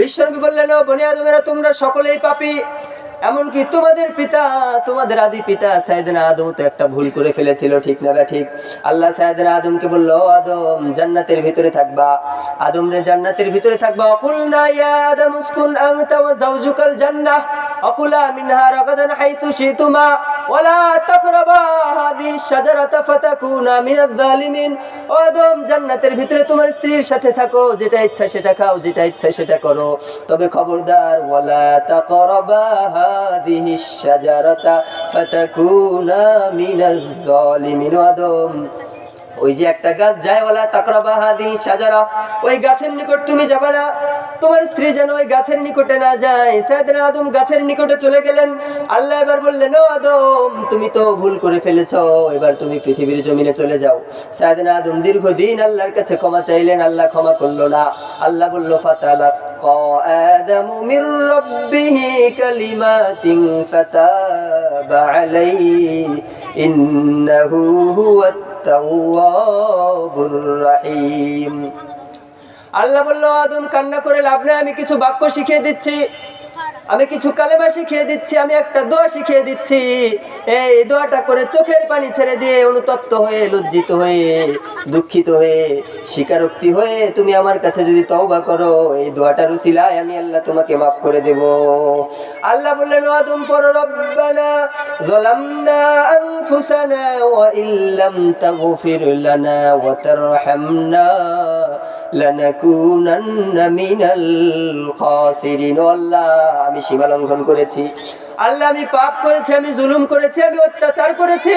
বিশ্বনবী বললেন, ও বনি আদমেরা, তোমরা সকলেই পাপি। এমনকি তোমাদের পিতা, তোমাদের আদি পিতা সাইদিনা আদম তো একটা ভুল করে ফেলেছিল, ঠিক না ঠিক? আল্লাহ সাইদিনা আদমকে বলল আদম, জান্নাতের ভিতরে থাকবা। আদম রে, জান্নাতের ভিতরে থাকবা। অকুল না ইয়া আদম, উসকুন আনতা ওয়া যাওজুকাল জান্নাহ। অকুলা মিনহা রাগাদান হাইথু শিতুমা, ওয়ালা তাকরাবা হাদিহি শাজারাতা ফাতাকুনা মিনাজ জালিমিন ও আদম, জান্নাতের ভিতরে তোমার স্ত্রীর সাথে থাকো, যেটা ইচ্ছা সেটা খাও, যেটা ইচ্ছা সেটা করো। তবে খবরদার, ওয়ালা তাকরাবা হাদিহি শাজারাতা ফাতাকুনা মিনাজ জালিমিন আদম, ওই যে একটা গাছ যায় ওলা তাকরাবা হাদিহি সাজারা ওই গাছের নিকট তুমি যাবে না। তোমার স্ত্রী যেন ওই গাছের নিকটে না যায় সাইয়েদনা আদম গাছের নিকটে চলে গেলেন আল্লাহ এবার বললেন ও আদম তুমি তো ভুল করে ফেলেছো এবার তুমি পৃথিবীর জমিনে চলে যাও সাইয়েদনা আদম দীর্ঘদিন আল্লাহর কাছে ক্ষমা চাইলেন আল্লাহ ক্ষমা করলো না আল্লাহ বলল ফাতালা آدم من ربه كلمات فتاب عليه إنه هو التواب الرحيم আল্লাহ বলল আদম কান্না করে লাভ নাই আমি কিছু বাক্য শিখিয়ে দিচ্ছি। আমি কিছু কালেমা শিখিয়ে দিচ্ছি, আমি একটা দোয়া শিখিয়ে দিচ্ছি। এই দোয়াটা করে চোখের পানি ছেড়ে দিয়ে অনুতপ্ত হয়ে, লজ্জিত হয়ে, দুঃখিত হয়ে, স্বীকারোক্তি হয়ে তুমি আমার কাছে যদি তওবা করো, এই দোয়াটার উসিলায় আমি আল্লাহ তোমাকে মাফ করে দেব। আল্লাহ বললেন আদম পর রব্বানা, যালামনা আনফুসানা, ওয়া ইল্লাম তাগফির লানা, ওয়া তারহামনা লানাকুনান্না মিনাল খাসিরিন। আল্লাহ, আমি সীমা লঙ্ঘন করেছি। আল্লাহ আমি পাপ করেছি, আমি জুলুম করেছি, আমি অত্যাচার করেছি,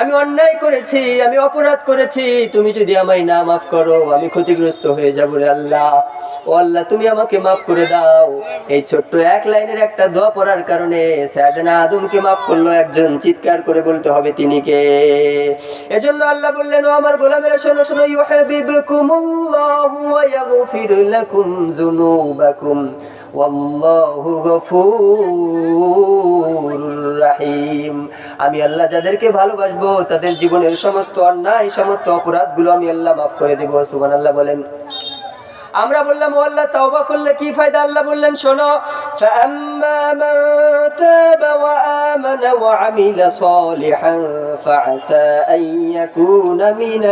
আমি অন্যায় করেছি, আমি অপরাধ করেছি। তুমি যদি আমায় না মাফ করো, আমি ক্ষতিগ্রস্ত হয়ে যাব রে আল্লাহ। ও আল্লাহ, তুমি আমাকে মাফ করে দাও। এই ছোট্ট এক লাইনের একটা দোয়া পড়ার কারণে সায়দানা আদমকে মাফ করল, একজন চিৎকার করে বলতে হবে তিনি কে? এজন্য আল্লাহ বললেন, ও আমার গোলামেরা, শোনো শোনো ইউহিবকুমুল্লাহু ওয়া ইয়াগফির লাকুম যুনুবাকুম। রাহিম আমি আল্লাহ যাদেরকে ভালোবাসবো তাদের জীবনের সমস্ত অন্যায় সমস্ত অপরাধগুলো আমি আল্লাহ মাফ করে দেবো সুবহানাল্লাহ বলেন আমরা বললাম ও আল্লাহ তওবা করলে কি ফায়দা আল্লাহ বললেন শোনো فأما من تاب وآمن وعمل صالحا فعسى أن يكون من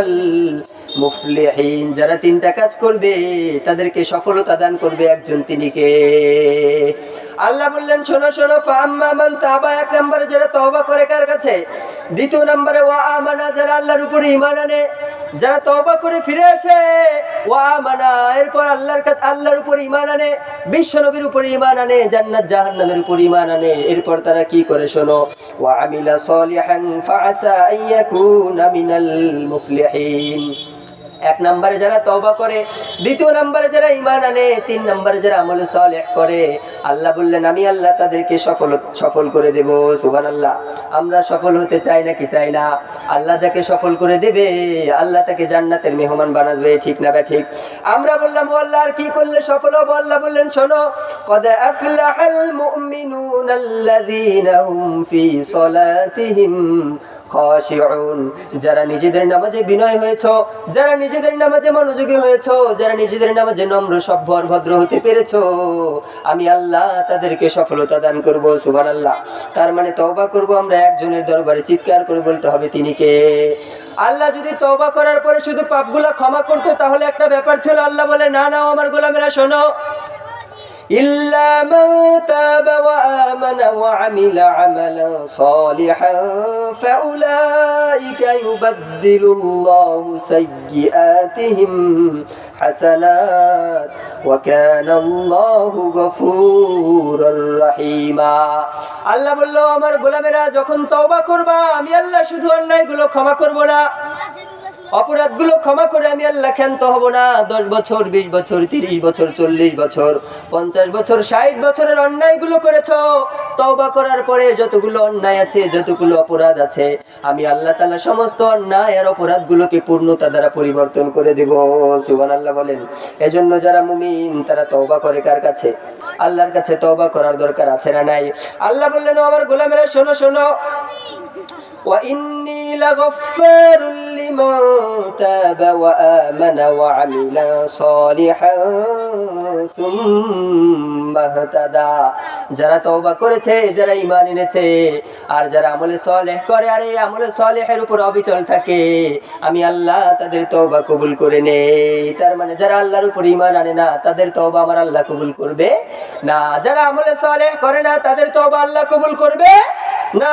মুফলিহীন যারা তিনটা কাজ করবে, তাদেরকে সফলতা দান করবে একজন তিনিকে। আল্লাহ বললেন, শোনো শোনো ফাম্মা মান তাবা, এক নম্বরে যারা তওবা করে কার কাছে? দ্বিতীয় নম্বরে, ওয়া আমানা, যারা আল্লাহর উপরে ইমান আনে, যারা তওবা করে ফিরে আসে, ওয়া আমানা, এরপর আল্লাহর কাছে, আল্লাহর উপরে ইমান আনে, বিশ্ব নবীর উপরে ইমান আনে, জান্নাত, জাহান্নামের উপরে ইমান আনে। এরপর তারা কি করে, শোনো? ওয়া আমিলা সলিহান, ফাআসা আন ইয়াকুনা মিনাল মুফলিহীন। এক নম্বরে যারা তওবা করে, দ্বিতীয় নম্বরে যারা ইমান আনে, তিন নম্বরে যারা আমলে সালেহ করে। আল্লাহ বললেন, আমি আল্লাহ তাদেরকে সফল সফল করে দেব, সুবহানাল্লাহ। আমরা সফল হতে চাই নাকি চাই না? আল্লাহ যাকে সফল করে দেবে, আল্লাহ তাকে জান্নাতের মেহমান বানাবে, ঠিক না বা ঠিক? আমরা বললাম, ও আল্লাহ, আর কি করলে সফল হব? আল্লাহ বললেন, শোনো আফলাহাল মুমিনুনা আল্লাযীনা হুম ফি সলাতিহিম খাশিউন যারা নিজেদের নামাজে বিনয় হয়েছ, যারা নিজেদের নামাজে মনোযোগী হয়েছ, যারা নিজেদের নামাজে নম্র, সভ্যর, ভদ্র হতে পেরেছ, আমি আল্লাহ তাদেরকে সফলতা দান করব, সুবহানাল্লাহ। তার মানে তওবা করব আমরা একজনের দরবারে, চিৎকার করে বলতে হবে তিনি কে? আল্লাহ যদি তওবা করার পরে শুধু পাপগুলা ক্ষমা করতো, তাহলে একটা ব্যাপার ছিল, আল্লাহ বলে, না না, আমার গোলামেরা, শোনো। إلا من تاب وآمن وعمل عملا صالحا فأولئك يبدل الله سيئاتهم حسنات وكان الله غفورا رحيما আল্লাহ বললো আমার গোলামেরা যখন তওবা করবা আমি আল্লাহ শুধু অন্যায়গুলো ক্ষমা করব না অপরাধগুলো ক্ষমা করে আমি আল্লাহ ক্ষান্ত হব না। দশ বছর, বিশ বছর, তিরিশ বছর, চল্লিশ বছর, পঞ্চাশ বছর, ষাট বছরের অন্যায়গুলো করেছ। তওবা করার পরে যতগুলো অন্যায় আছে, যতগুলো অপরাধ আছে, আমি আল্লাহ তালা সমস্ত অন্যায় আর অপরাধগুলোকে পূর্ণতা দ্বারা পরিবর্তন করে দেব। সুবান আল্লাহ বলেন, এজন্য যারা মুমিন, তারা তওবা করে কার কাছে? আল্লাহর কাছে তওবা করার দরকার আছে না নাই? আল্লাহ বললেন আমার গোলামেরা, শোনো শোনো। وإني لغفار لمن تاب وآمن وعمل صالحا ثم اهتدى যারা তওবা করেছে যারা ঈমান এনেছে আর যারা আমলে সলেহ করে আর এই আমলে সলেহের উপর অবিচল থাকে আমি আল্লাহ তাদের তওবা কবুল করে নেই তার মানে যারা আল্লাহর উপর ঈমান আনে না তাদের তওবা আমার আল্লাহ কবুল করবে না যারা আমলে সলেহ করে না তাদের তওবা আল্লাহ কবুল করবে না